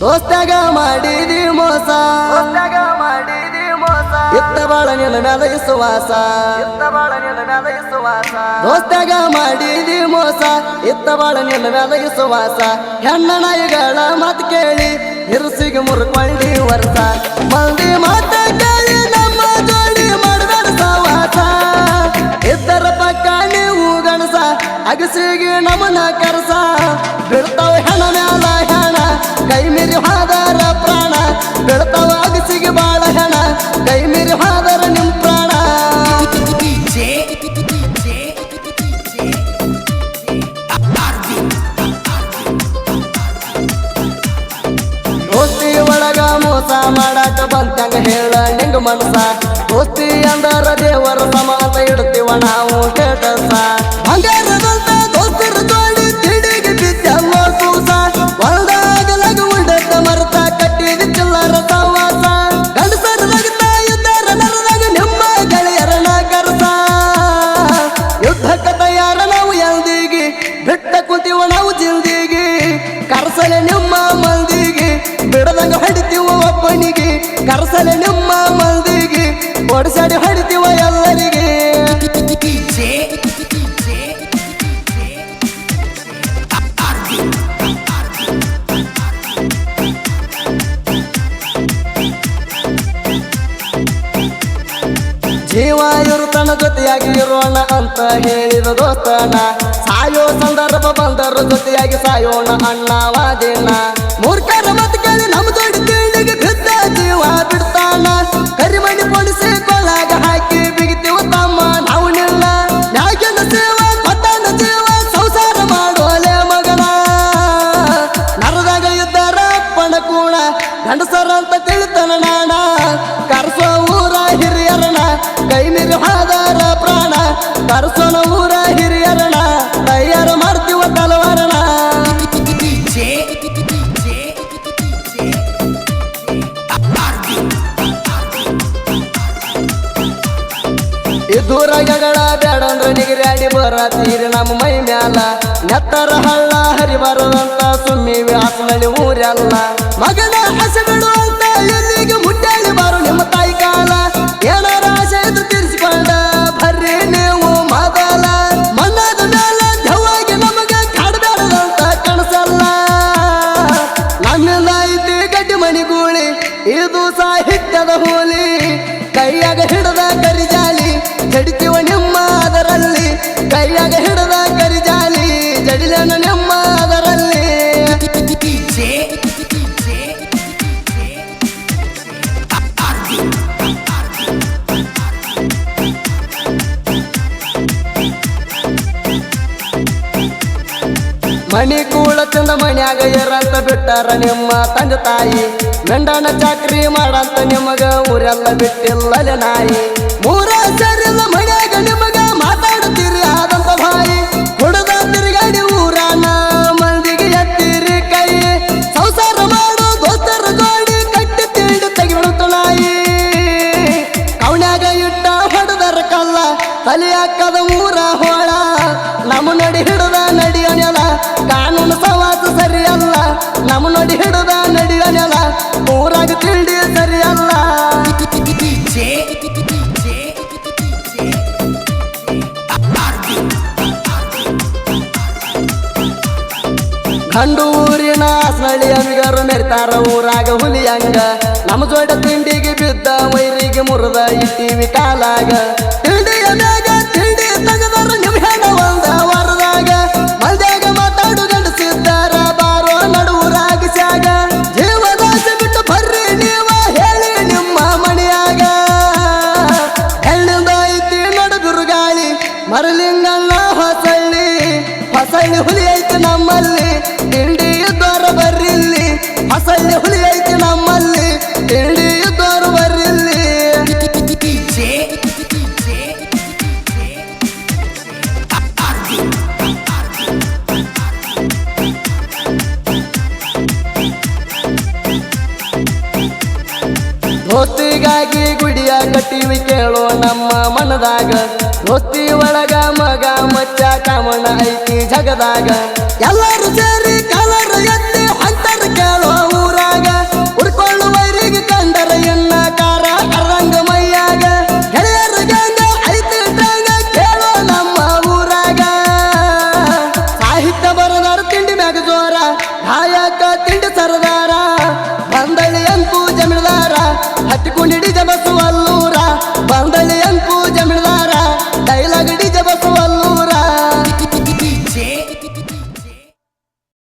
ದೋಸ್ತಾಗ ಮಾಡಿದಿ ಮೋಸ. ಎತ್ತ ಮಾಡಿದಿ ಮೋಸ. ಇತ್ತ ಬಾಳ ನಿನ್ನ ಮ್ಯಾಲ ವಿಶ್ವಾಸ ಇತ್ತ ಬಾಳ ನಿನ್ನ ಮ್ಯಾಲ ವಿಶ್ವಾಸ ದೋಸ್ತಾಗ ಮಾಡಿದಿ ಮೋಸ. ಇತ್ತ ಬಾಳ ನಿನ್ನ ಮ್ಯಾಲ ವಿಶ್ವಾಸ ಹೆಣ್ಣ ನಾಯಿಗಳ ಮಾತು ಕೇಳಿ ಹಿರುಸಿಗೆ ಮುರ್ಕೊಂಡಿ ವರ್ಷ. ಮಂದಿ ಮಾತ ಕೇಳಿ ನಮ್ಮ ಜೋಡಿ ಮಾಡಿದ ಸವಾಸ. ಇದ್ದರ ಪಕ್ಕ ನೀವು ಗಣಸ. ಅಗಸಿಗೆ ನಮನ ಕರಸ. ಮೀರಿ ಹಾದಾರ ಪ್ರಾಣ ಬಾಳ ಹೆಣ. ಕೈ ಮೀರಿ ಹಾದಾರ ನಿಮ್ ಪ್ರಾಣ. ದೋಸ್ತಿ ಒಳಗ ಮೋಸ ಮಾಡಾಕ ಬಂತಂಗ ಹೇಳ ನಿಂಗ ಮನಸ ದೋಸ್ತಿ ಅಂದರ ದೇವರ ಸಮಾನ ಇಡ್ತೀವ ನಾವು ಸ್ಟೇಟಸ ಬಂಗಾರದಂತ ಕುಂತೀವ ನಾವು ಜಿಲ್ದಿಗಿ ಕರ್ಸಲೆ ನಿಮ್ಮ ಮಂದಿಗೆ ಬಿಡದಂಗ ಹೊಡಿತೀವ ಒಬ್ಬನಿಗೆ ಕರ್ಸಲೆ ನಿಮ್ಮ ಮಂದಿಗೆ ಒಡಿಸಾಡಿ ಜೀವ ತನ್ನ ಜೊತೆಯಾಗಿ ಇರೋಣ ಅಂತ ಹೇಳಿದ ದೋಸ್ತನ. ಸಾಯೋ ಸಂದರ್ಭ ಬಂದರು ಜೊತೆಯಾಗಿ ಸಾಯೋಣ ಅಣ್ಣವಾದೇನ ಮೂರ್ಖರ ನಿಗರಾಡಿ ತೀರಿ ನಮ್ಮ ಮೈ ಮ್ಯಾಲ. ನೆತ್ತರ ಹಳ್ಳ ಹರಿಬಾರದಂತ ಸುಮ್ಮಿ ವ್ಯಾಸನಲ್ಲಿ ಊರೆಲ್ಲ. ಮಗನ ಹಸಿ ಬಿಡುವಂತ ಎಲ್ಲಿಗೆ ಮುಟ್ಟಾಳಿ ಬಾರು ನಿಮ್ಮ ತಾಯಿ ಕಾಲ. ಏನಾರ ಆಸೆ ಇದ್ದು ತೀರಿಸಿಕೊಂಡ ಬರ್ರಿ ನೀವು ಮೊದಲ. ಮನ್ನದ ಮೇಲ ಧವಾಗಿ ನಮಗೆ ಕಾಡಬೇಡದಂತ ಕನಸಲ್ಲ. ನನ್ನ ಐತಿ ಗಡ್ಡಿ ಮಣಿಗೂಳಿ ಇದು ಸಾಹಿತ್ಯದ ಹೋಲಿ. ಕೈಯಾಗ ಹಿಡದ ಕರಿಜಾಲಿ ಅದರಲ್ಲಿ ಕೈಯಾಗ ಹಿಡದ ಕರಿಜಾಲಿ ಜಡಿಲನ ನಿಮ್ಮ ಅದರಲ್ಲಿ. ಮಣಿ ಕೂಡ ಚಂದ ಮನ್ಯಾಗ ಎರಂತ ಬಿಟ್ಟಾರ ನಿಮ್ಮ ತಂದೆ ತಾಯಿ. ಮೆಂಡನ ಚಾಕ್ರಿ ಮಾಡಂತ ನಿಮಗ ಊರೆಲ್ಲ ಬಿಟ್ಟಿಲ್ಲಲೆ ನಾಯಿ. ಮೂರ ಸರಿಲ್ಲ ಮನ್ಯಾಗ ಕಲ್ಲ ತಲೆ ಹಾಕದ ಊರ ಹೋಳ, ನಮ್ಮ ನಡಿ ಹಿಡದ ನಡಿಯೋನೆಲ್ಲ ಕಾನೂನು ಸವಾಸ ಸರಿಯಲ್ಲ, ನಮ್ಮ ನಡಿ ಹಿಡದ ನಡಿಯೋನೆಲ್ಲ ಊರಾಗ ತಿಂಡಿ ಸರಿಯಲ್ಲ. ಕಂಡು ಊರಿನ ಸಳಿ ಅಂಗರು ಮೆರಿತಾರ, ಊರಾಗ ಹುಲಿಯಂಗ ನಮ್ಮ ಜೋಡ ತಿಂಡಿಗೆ ಬಿದ್ದ ವೈರಿಗೆ ಮುರಿದ ಇಟ್ಟಿವಿ ಕಾಲಾಗ. ನಮ್ಮಲ್ಲಿ ತಿಂಡಿ ದ್ವಾರ ಬರ್ರಿಲ್ಲಿ ಹೊಸಳ್ಳಿ ಹುಲಿ ದೋಸ್ತಿಗಾಗಿ ಗುಡಿಯ ಕಟ್ಟಿವಿ ಕೇಳೋ ನಮ್ಮ ಮನದಾಗ. ಹೊತ್ತಿ ಒಳಗ ಮಗ ಮಚ್ಚ ಕಾಮಣ್ಣ ಐತಿ ಜಗದಾಗ. ಎಲ್ಲರೂ ಸೇರಿ